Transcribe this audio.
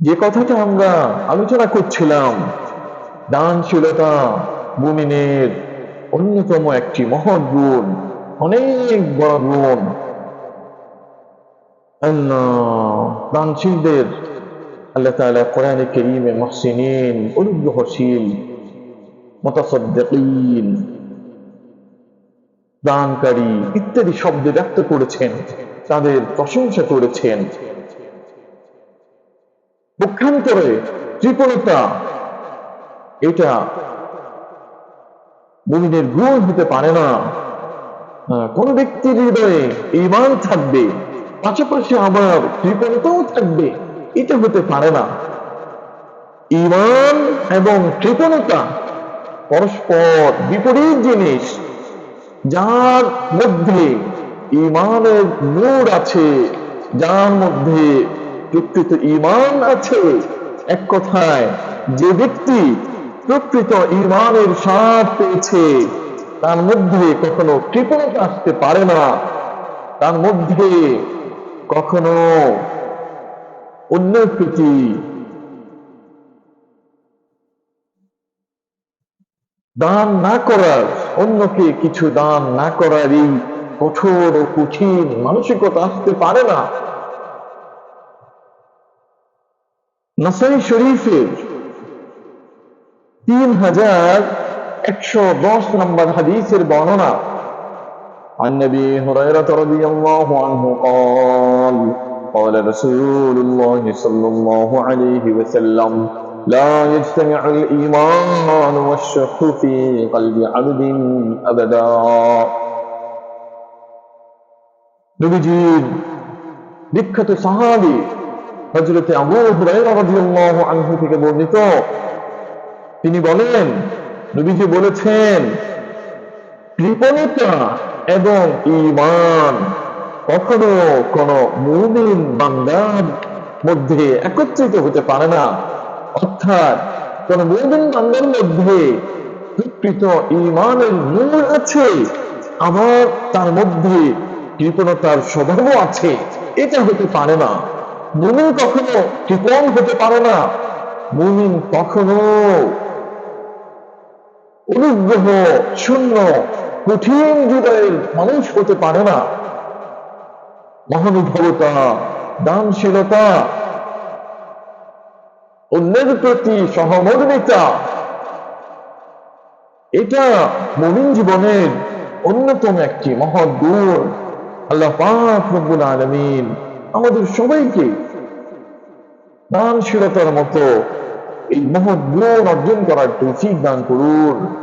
যে কথাটা আমরা আলোচনা করছিলাম, দানশীলতা, মুমিনের অন্যতম একটি মহৎ গুণ, অনেক বড় গুণ। দানশীলদের আল্লাহ তাআলা কোরআনে মুহসিনিন, অনুগ্রহশীল, মুতাসাদ্দিকিন, দানকারী ইত্যাদি শব্দে ব্যক্ত করেছেন, তাদের প্রশংসা করেছেন। পক্ষান্তরে কৃপণতা এটা মুমিনের গুণ হতে পারে না। কোন ব্যক্তির হৃদয়ে ইমান থাকবে, পাশাপাশি আবার কৃপণতাও থাকবে, এটা হতে পারে না। ইমান এবং কৃপণতা পরস্পর বিপরীত জিনিস, যার মধ্যে ইমানের নূর আছে, যার মধ্যে প্রকৃত ইমান আছে। এক কথায়, যে ব্যক্তি প্রকৃত ইমানের স্বাদ পেয়েছে, তার মধ্যে কখনো কৃপণতা আসতে পারে না। তার মধ্যে কখনো অন্যের প্রতি দান না করার, অন্যকে কিছু দান না করার এই কঠোর ও কঠিন মানসিকতা আসতে পারে না। নাসাই শরীফের তিন হাজার একশো দশ নম্বর হাদিসের বর্ণনা عن ابي هريره رضي الله عنه قال قال رسول الله صلى الله عليه وسلم لا يجتمع الايمان والشك في قلب عبد ابدا নবীজির বিখ্যাত সাহাবী হযরতে আবু থেকে বর্ণিত। তিনি বলেন, নবীজি বলেছেন, কৃপণতা এবং ঈমান কখনো কোন মুমিন বান্দার মধ্যে একত্রিত হতে পারে না। অর্থাৎ কোন মুমিন বান্দার মধ্যে প্রকৃত ঈমানের নূর আছে, আবার তার মধ্যে কৃপণতার স্বভাবও আছে, এটা হতে পারে না। মুমিন কখনো কৃপণ হতে পারে না। মুমিন কখনো অনুগ্রহ, শূন্য, কঠিন হৃদয়ের মানুষ হতে পারে না। মহানুভবতা, দানশীলতা, অন্যের প্রতি সহমর্মিতা, এটা মুমিন জীবনের অন্যতম একটি মহৎ গুণ। আল্লাহ পাক রব্বুল আলামিন আমাদের সবাইকে দানশীলতার মতো এই মহৎ গুণ অর্জন করার তৌফিক দান করুন।